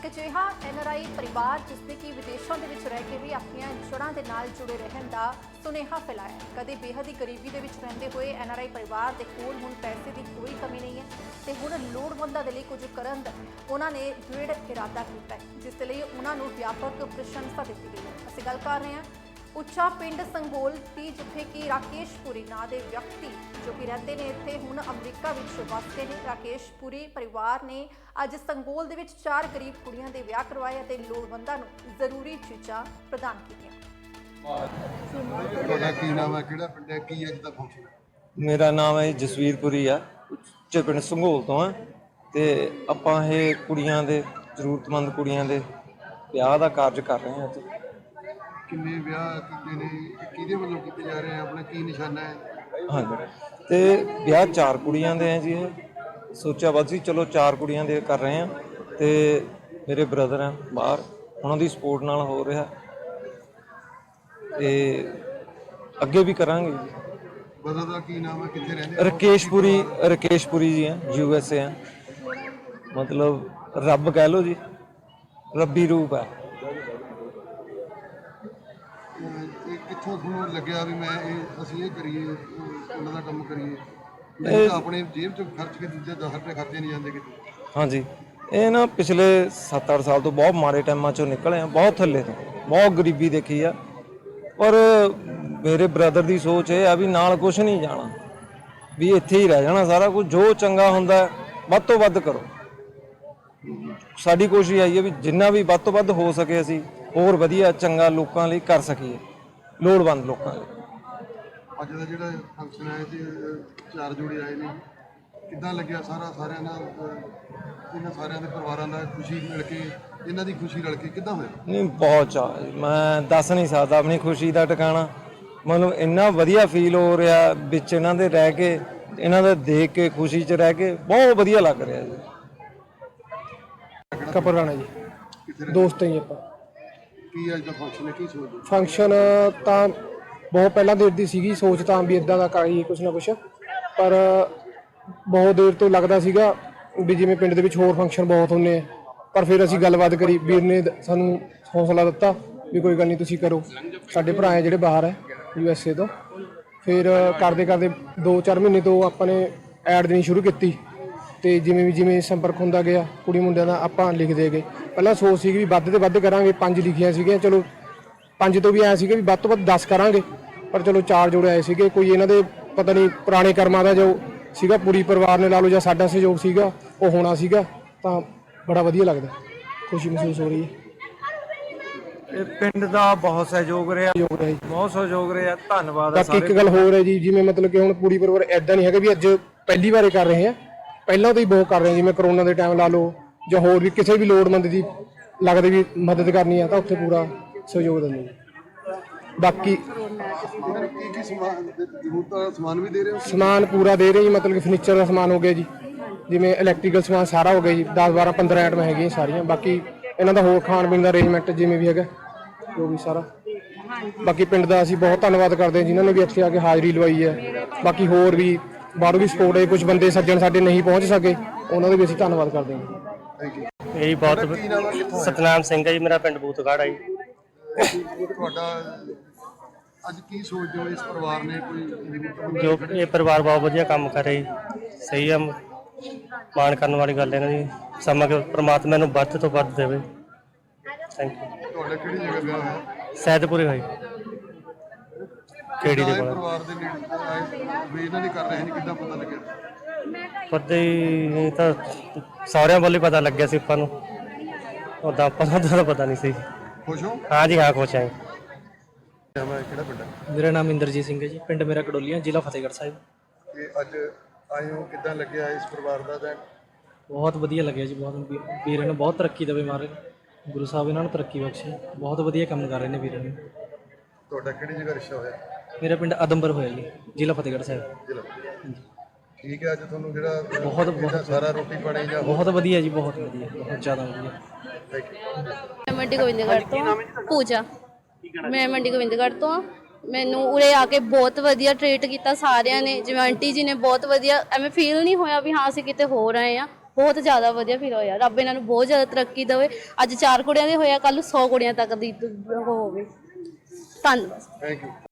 ਇੱਕ ਅਜਿਹਾ ਐਨਆਰਆਈ ਪਰਿਵਾਰ ਜਿਸ ਨੇ ਕਿ ਵਿਦੇਸ਼ਾਂ ਦੇ ਵਿੱਚ ਰਹਿ ਕੇ ਵੀ ਆਪਣੀਆਂ ਜੜ੍ਹਾਂ ਦੇ ਨਾਲ ਜੁੜੇ ਰਹਿਣ ਦਾ ਸੁਨੇਹਾ ਫੈਲਾਇਆ ਕਦੇ ਬੇਹੱਦ ਹੀ ਗਰੀਬੀ ਦੇ ਵਿੱਚ ਰਹਿੰਦੇ ਹੋਏ ਐਨਆਰਆਈ ਪਰਿਵਾਰ ਦੇ ਕੋਲ ਹੁਣ ਪੈਸੇ ਦੀ ਕੋਈ ਕਮੀ ਨਹੀਂ ਹੈ ਤੇ ਹੁਣ ਲੋੜਵੰਦਾਂ ਦੇ ਲਈ ਕੁਝ ਕਰਨ ਦਾ ਉਹਨਾਂ ਨੇ ਦ੍ਰਿੜ ਇਰਾਦਾ ਕੀਤਾ ਹੈ, ਜਿਸ ਦੇ ਲਈ ਉਹਨਾਂ ਨੂੰ ਵਿਆਪਕ ਪ੍ਰਸ਼ੰਸਾ ਦਿੱਤੀ ਗਈ ਹੈ। ਅਸੀਂ ਗੱਲ ਕਰ ਰਹੇ ਹਾਂ ਉੱਚਾ ਪਿੰਡ ਸੰਗੋਲ ਦੀ ਜਿੱਥੇ ਕਿ ਰਾਕੇਸ਼ ਪੁਰੀ ਨਾਂ ਦੇ ਵਿਅਕਤੀ ਜੋ ਕਿ ਰਹਿੰਦੇ ਨੇ ਇੱਥੇ ਹੁਣ ਅਮਰੀਕਾ ਵਿੱਚ ਵਸਦੇ ਨੇ ਰਾਕੇਸ਼ ਪੁਰੀ ਪਰਿਵਾਰ ਨੇ ਅੱਜ ਸੰਗੋਲ ਦੇ ਵਿੱਚ ਚਾਰ ਗਰੀਬ ਕੁੜੀਆਂ ਦੇ ਵਿਆਹ ਕਰਵਾਏ ਅਤੇ ਲੋੜਵੰਦਾਂ ਨੂੰ ਜ਼ਰੂਰੀ ਚੀਜ਼ਾਂ ਪ੍ਰਦਾਨ ਕੀਤੀਆਂ। ਤੁਹਾਡਾ ਕੀ ਨਾਮ ਹੈ? ਕਿਹੜਾ ਪਿੰਡ ਹੈ? ਕੀ ਅੱਜ ਦਾ ਫੰਕਸ਼ਨ ਹੈ ਮੇਰਾ ਨਾਮ ਹੈ ਜਸਵੀਰਪੁਰੀ ਆ। ਉੱਚੇ ਪਿੰਡ ਸੰਘੋਲ ਤੋਂ ਆ ਤੇ ਆਪਾਂ ਇਹ ਕੁੜੀਆਂ ਦੇ ਜ਼ਰੂਰਤਮੰਦ ਕੁੜੀਆਂ ਦੇ ਵਿਆਹ ਦਾ ਕਾਰਜ ਕਰ ਰਹੇ ਹਾਂ ਅੱਜ ਕਿੰਨੇ ਵਿਆਹ ਕੀਤੇ ਨੇ ਕਿਹਦੇ ਵੱਲੋਂ ਕੀਤੇ ਜਾ ਰਹੇ ਆ ਆਪਣਾ ਕੀ ਨਿਸ਼ਾਨਾ ਹੈ? ਹਾਂਜੀ। ਤੇ ਵਿਆਹ ਚਾਰ ਕੁੜੀਆਂ ਦੇ ਆ ਜੀ ਇਹ। ਸੋਚਿਆ ਬਸ ਜੀ ਚਲੋ ਚਾਰ ਕੁੜੀਆਂ ਦੇ ਕਰ ਰਹੇ ਆ ਤੇ ਮੇਰੇ ਬ੍ਰਦਰ ਆ ਬਾਹਰ ਉਹਨਾਂ ਦੀ ਸਪੋਰਟ ਨਾਲ ਹੋ ਰਿਹਾ। ਤੇ ਅੱਗੇ ਵੀ ਕਰਾਂਗੇ ਜੀ। ਬਦਲ ਦਾ ਕੀ ਨਾਮ ਹੈ ਕਿੱਥੇ ਰਹਿੰਦੇ ਹੋ? ਰਕੇਸ਼ਪੁਰੀ ਰਕੇਸ਼ਪੁਰੀ ਜੀ ਆ ਯੂ ਐਸ ਏ ਆ ਮਤਲਬ ਰੱਬ ਕਹਿ ਲੋ ਜੀ ਰੱਬੀ ਰੂਪ ਹੈ ਅਹ ਇਹ ਕਿੱਥੋਂ ਤੁਹਾਨੂੰ ਲੱਗਿਆ ਵੀ ਮੈਂ ਇਹ ਅਸੀਂ ਇਹ ਕਰੀਏ ਉਹਨਾਂ ਦਾ ਕੰਮ ਕਰੀਏ। ਨਹੀਂ ਤਾਂ ਆਪਣੇ ਜੇਬ ਚੋਂ ਖਰਚ ਕੇ ਦੂਜੇ 10 ਰੁਪਏ ਖਰਚੇ ਨਹੀਂ ਜਾਂਦੇ ਕਿਤੇ। ਹਾਂਜੀ। ਇਹ ਨਾ ਪਿਛਲੇ 7-8 ਸਾਲ ਤੋਂ ਬਹੁਤ ਮਾੜੇ ਟਾਈਮਾਂ ਚੋਂ ਨਿਕਲੇ ਆ ਬਹੁਤ ਥੱਲੇ ਤੋਂ ਬਹੁਤ ਗਰੀਬੀ ਦੇਖੀ ਆ। ਪਰ ਮੇਰੇ ਬ੍ਰਦਰ ਦੀ ਸੋਚ ਇਹ ਆ ਵੀ ਨਾਲ ਕੁਝ ਨਹੀਂ ਜਾਣਾ ਵੀ ਇੱਥੇ ਹੀ ਰਹਿ ਜਾਣਾ ਸਾਰਾ ਕੁਝ ਜੋ ਚੰਗਾ ਹੁੰਦਾ ਵੱਧ ਤੋਂ ਵੱਧ ਕਰੋ। ਸਾਡੀ ਕੋਸ਼ਿਸ਼ ਆਈ ਹੈ ਵੀ ਜਿੰਨਾ ਵੀ ਵੱਧ ਤੋਂ ਵੱਧ ਹੋ ਸਕੇ ਅਸੀਂ ਹੋਰ ਵਧੀਆ ਚੰਗਾ ਲੋਕਾਂ ਲਈ ਕਰ ਸਕੀਏ। ਲੋੜਵੰਦ ਲੋਕਾਂ ਲਈ ਅੱਜ ਦਾ ਜਿਹੜਾ ਫੰਕਸ਼ਨ ਹੈ ਤੇ ਅਹ ਚਾਰ ਜੋੜੇ ਆਏ ਨੇ। ਕਿੱਦਾਂ ਲੱਗਿਆ ਸਾਰਾ ਸਾਰਿਆਂ ਨਾਲ ਇਹਨਾਂ ਸਾਰਿਆਂ ਦੇ ਪਰਿਵਾਰਾਂ ਦਾ ਖੁਸ਼ੀ ਮਿਲ ਕੇ ਇਹਨਾਂ ਦੀ ਖੁਸ਼ੀ ਰਲ ਕੇ ਕਿੱਦਾਂ ਹੋਇਆ? ਨਹੀਂ ਬਹੁਤ ਜੀ। ਮੈਂ ਦੱਸ ਨਹੀਂ ਸਕਦਾ ਆਪਣੀ ਖੁਸ਼ੀ ਦਾ ਟਿਕਾਣਾ। ਮਤਲਬ ਇੰਨਾ ਵਧੀਆ ਫੀਲ ਹੋ ਰਿਹਾ ਵਿੱਚ ਇਹਨਾਂ ਦੇ ਰਹਿ ਕੇ ਇਹਨਾਂ ਦਾ ਦੇਖ ਕੇ ਖੁਸ਼ੀ 'ਚ ਰਹਿ ਕੇ ਬਹੁਤ ਵਧੀਆ ਲੱਗ ਰਿਹਾ ਜੀ। ਕਪਰ ਰਾਣਾ ਜੀ ਦੋਸਤ ਹੀ ਆਪਾਂ। ਕੀ ਅੱਜ ਦਾ ਫੰਕਸ਼ਨ ਹੈ? ਕੀ ਸੋਚਦੇ ਫੰਕਸ਼ਨ ਤਾਂ ਬਹੁਤ ਪਹਿਲਾਂ ਦੇਰ ਦੀ ਸੀਗੀ, ਸੋਚ ਤਾਂ ਵੀ ਇਦਾਂ ਦਾ ਕਰੀਏ ਕੁਛ ਨਾ ਕੁਛ। ਪਰ ਬਹੁਤ ਦੇਰ ਤੋਂ ਲੱਗਦਾ ਸੀਗਾ ਵੀ ਜਿਵੇਂ ਪਿੰਡ ਦੇ ਵਿੱਚ ਹੋਰ ਫੰਕਸ਼ਨ ਬਹੁਤ ਹੁੰਦੇ ਆ। ਪਰ ਫਿਰ ਅਸੀਂ ਗੱਲਬਾਤ ਕਰੀ, ਵੀਰ ਨੇ ਸਾਨੂੰ ਹੌਸਲਾ ਦਿੱਤਾ ਵੀ ਕੋਈ ਗੱਲ ਨਹੀਂ, ਤੁਸੀਂ ਕਰੋ। ਸਾਡੇ ਭਰਾ ਹੈ ਜਿਹੜੇ ਬਾਹਰ ਹੈ ਯੂ ਐਸ ਏ ਤੋਂ। ਫਿਰ ਕਰਦੇ ਕਰਦੇ 2-4 ਮਹੀਨੇ ਤੋਂ ਆਪਾਂ ਨੇ ਐਡ ਦੇਣੀ ਸ਼ੁਰੂ ਕੀਤੀ। ਤੇ ਜਿਵੇਂ ਵੀ ਜਿਵੇਂ ਸੰਪਰਕ ਹੁੰਦਾ ਗਿਆ ਕੁੜੀ ਮੁੰਡਿਆਂ ਦਾ ਆਪਾਂ ਲਿਖਦੇ ਗਏ। ਪਹਿਲਾਂ ਸੋਚ ਸੀ ਵੀ ਵੱਧ ਤੇ ਵੱਧ ਕਰਾਂਗੇ ਪੰਜ ਲਿਖੀਆਂ ਸੀਗੀਆਂ ਚਲੋ ਪੰਜ ਤੋਂ ਵੀ ਆਇਆ ਸੀਗਾ ਵੀ ਵੱਧ ਤੋਂ ਵੱਧ 10 ਕਰਾਂਗੇ। ਪਰ ਚਲੋ ਚਾਰ ਜੋੜੇ ਆਏ ਸੀਗੇ ਕੋਈ ਇਹਨਾਂ ਦੇ ਪਤਾ ਨਹੀਂ ਪੁਰਾਣੇ ਕਰਮਾਂ ਦਾ ਜੋ ਸੀਗਾ ਪੂਰੀ ਪਰਿਵਾਰ ਨੇ ਲਾ ਲਓ ਜਾਂ ਸਾਡਾ ਸਹਿਯੋਗ ਸੀਗਾ ਉਹ ਹੋਣਾ ਸੀਗਾ ਤਾਂ ਬੜਾ ਵਧੀਆ ਲੱਗਦਾ। ਖੁਸ਼ੀ ਮਹਿਸੂਸ ਹੋ ਰਹੀ ਹੈ। ਇਹ ਪਿੰਡ ਦਾ ਬਹੁਤ ਸਹਿਯੋਗ ਰਿਹਾ। ਸਹਿਯੋਗ ਰਿਹਾ ਜੀ। ਬਹੁਤ ਸਹਿਯੋਗ ਰਿਹਾ। ਧੰਨਵਾਦ ਹੈ ਬਾਕੀ ਇੱਕ ਗੱਲ ਹੋਰ ਹੈ ਜੀ ਜਿਵੇਂ ਮਤਲਬ ਕਿ ਹੁਣ ਪੂਰੀ ਪਰਿਵਾਰ ਐਦਾਂ ਨਹੀਂ ਹੈਗਾ ਵੀ ਅੱਜ ਪਹਿਲੀ ਵਾਰੇ ਕਰ ਰਹੇ ਆ। ਪਹਿਲਾਂ ਤੋਂ ਹੀ ਬਹੁਤ ਕਰ ਰਹੇ ਆ ਜਿਵੇਂ ਕਰੋਨਾ ਦੇ ਟਾਈਮ ਲਾ ਲਓ, ਜਾਂ ਹੋਰ ਵੀ ਕਿਸੇ ਵੀ ਲੋੜਵੰਦ ਦੀ ਲੱਗਦੇ ਵੀ ਮਦਦ ਕਰਨੀ ਆ, ਤਾਂ ਉੱਥੇ ਪੂਰਾ ਸਹਿਯੋਗ ਦਿੰਦੇ ਜੀ ਬਾਕੀ ਕੀ ਕੀ ਸਮਾਨ ਜ਼ਰੂਰਤ ਸਮਾਨ ਵੀ ਦੇ ਰਹੇ ਹੋ ਸਮਾਨ ਪੂਰਾ ਦੇ ਰਹੇ ਜੀ, ਮਤਲਬ ਕਿ ਫਰਨੀਚਰ ਦਾ ਸਮਾਨ ਹੋ ਗਿਆ ਜੀ, ਜਿਵੇਂ ਇਲੈਕਟ੍ਰੀਕਲ ਸਮਾਨ ਸਾਰਾ ਹੋ ਗਿਆ ਜੀ 10 12 15 ਆਈਟਮ ਹੈਗੀਆਂ ਸਾਰੀਆਂ, ਬਾਕੀ ਇਹਨਾਂ ਦਾ ਹੋਰ ਖਾਣ ਪੀਣ ਦਾ ਅਰੇਂਜਮੈਂਟ ਜਿਵੇਂ ਵੀ ਹੈਗਾ ਜੋ ਵੀ ਸਾਰਾ। ਬਾਕੀ ਪਿੰਡ ਦਾ ਅਸੀਂ ਬਹੁਤ ਧੰਨਵਾਦ ਕਰਦੇ ਹਾਂ, ਜਿਨ੍ਹਾਂ ਨੇ ਵੀ ਇੱਥੇ ਆ ਕੇ ਹਾਜ਼ਰੀ ਲਵਾਈ ਹੈ, ਬਾਕੀ ਹੋਰ ਵੀ ਬਾਹਰੋਂ ਵੀ ਸਪੋਰਟ ਹੈ ਕੁਝ ਬੰਦੇ ਸੱਜਣ ਸਾਡੇ ਨਹੀਂ ਪਹੁੰਚ ਸਕੇ ਉਹਨਾਂ ਦਾ ਵੀ ਅਸੀਂ ਧੰਨਵਾਦ ਕਰਦੇ ਹਾਂ। ਥੈਂਕ ਯੂ ਇਹ ਬਹੁਤ ਸਤਨਾਮ ਸਿੰਘ ਹੈ ਜੀ ਮੇਰਾ ਪਿੰਡ ਬੂਤਗੜ੍ਹ ਹੈ ਜੀ। ਤੁਹਾਡਾ ਅੱਜ ਕੀ ਸੋਚਦੇ ਹੋ ਇਸ ਪਰਿਵਾਰ ਨੇ ਕੋਈ ਜ਼ਰੂਰਤਮੰਦ ਜੋ ਇਹ ਪਰਿਵਾਰ ਬਹੁਤ ਵਧੀਆ ਕੰਮ ਕਰ ਰਿਹਾ ਜੀ ਸਹੀ ਆ ਮਾਣ ਕਰਨ ਵਾਲੀ ਗੱਲ ਹੈ ਇਹਨਾਂ ਦੀ। ਸਮਾਂ ਕਿ ਪ੍ਰਮਾਤਮਾ ਨੂੰ ਵੱਧ ਤੋਂ ਵੱਧ ਦੇਵੇ। ਥੈਂਕ ਯੂ ਤੁਹਾਡਾ ਕਿਹੜੀ ਜਗ੍ਹਾ ਵਿਆਹ ਹੈ ਸੈਦਪੁਰੇ ਹੋਈ ਕਿਹੜੀ ਦੇ ਕੋਲ ਪਰਿਵਾਰ ਦੇ ਨੇੜੇ ਆਏ। ਵੀ ਇਹਨਾਂ ਨੇ ਕਰ ਰਹੇ ਨੇ ਕਿੱਦਾਂ ਪਤਾ ਲੱਗਿਆ? ਪਤਾ ਹੀ ਨਹੀਂ ਤਾਂ ਸਾਰਿਆਂ ਵੱਲੋਂ ਹੀ ਪਤਾ ਲੱਗਿਆ ਸੀ ਆਪਾਂ ਨੂੰ। ਉਦਾਂ ਆਪਾਂ ਨੂੰ ਤਾਂ ਪਤਾ ਨਹੀਂ ਸੀ। ਖੁਸ਼ ਹੋ? ਹਾਂ ਜੀ ਹਾਂ ਖੁਸ਼ ਹਾਂ ਜੀ। ਨਾਮ ਹੈ ਕਿਹੜਾ ਪਿੰਡ ਹੈ? ਮੇਰਾ ਨਾਮ ਇੰਦਰਜੀਤ ਸਿੰਘ ਹੈ ਜੀ ਪਿੰਡ ਮੇਰਾ ਕਡੋਲੀਆਂ ਜ਼ਿਲ੍ਹਾ ਫਤਿਹਗੜ੍ਹ ਸਾਹਿਬ। ਤੇ ਅੱਜ ਆਏ ਹੋ ਕਿੱਦਾਂ ਲੱਗਿਆ ਇਸ ਪਰਿਵਾਰ ਦਾ ਦਿਨ ਬਹੁਤ ਵਧੀਆ ਲੱਗਿਆ ਜੀ ਬਹੁਤ ਵੀ- ਵੀਰੇ ਨੂੰ ਬਹੁਤ ਤਰੱਕੀ ਦੇਵੇ ਮਹਾਰਾਜ। ਗੁਰੂ ਸਾਹਿਬ ਇਹਨਾਂ ਨੂੰ ਤਰੱਕੀ ਬਖਸ਼ੇ। ਬਹੁਤ ਵਧੀਆ ਕੰਮ ਕਰ ਰਹੇ ਨੇ ਵੀਰੇ ਨੇ। ਤੁਹਾਡਾ ਕਿਹੜੀ ਜਗ੍ਹਾ ਰਿਸ਼ਤਾ ਹੋਇਆ? ਮੇਰਾ ਪਿੰਡ ਅਦੰਬਰ ਹੋਇਆ ਜੀ ਜ਼ਿਲ੍ਹਾ ਫਤਿਹਗੜ੍ਹ ਸਾਹਿਬ। ਜ਼ਿਲ੍ਹਾ ਠੀਕ ਹੈ ਅੱਜ ਤੁਹਾਨੂੰ ਜਿਹੜਾ ਬਹੁਤ- ਇਹਦਾ ਸਾਰਾ ਰੋਟੀ ਪਾਣੀ ਜਾਂ ਬਹੁਤ ਵਧੀਆ ਜੀ ਬਹੁਤ ਵਧੀਆ ਬਹੁਤ ਜ਼ਿਆਦਾ ਵਧੀਆ। ਥੈਂਕ ਯੂ ਮੈਂ ਮੰਡੀ ਗੋਬਿੰਦਗੜ੍ਹ ਤੋਂ ਪੂਜਾ। ਮੈਂ ਮੰਡੀ ਗੋਬਿੰਦਗੜ੍ਹ ਤੋਂ। ਹਾਂ। ਮੈਨੂੰ ਉਰੇ ਆ ਕੇ ਬਹੁਤ ਵਧੀਆ ਟ੍ਰੀਟ ਕੀਤਾ ਸਾਰਿਆਂ ਨੇ ਜਿਵੇਂ ਆਂਟੀ ਜੀ ਨੇ ਬਹੁਤ ਵਧੀਆ ਐਵੇਂ ਫੀਲ ਨਹੀਂ ਹੋਇਆ ਵੀ ਹਾਂ ਅਸੀਂ ਕਿਤੇ ਹੋ ਰਹੇ ਆ ਬਹੁਤ ਜ਼ਿਆਦਾ ਵਧੀਆ ਫੀਲ ਹੋਇਆ। ਰੱਬ ਇਹਨਾਂ ਨੂੰ ਬਹੁਤ ਜ਼ਿਆਦਾ ਤਰੱਕੀ ਦੇਵੇ। ਅੱਜ ਚਾਰ ਕੁੜੀਆਂ ਦੇ ਹੋਇਆ ਕੱਲ ਨੂੰ 100 ਕੁੜੀਆਂ ਤੱਕ ਦੀ ਉਹ ਹੋਵੇ। ਧੰਨਵਾਦ। Thank you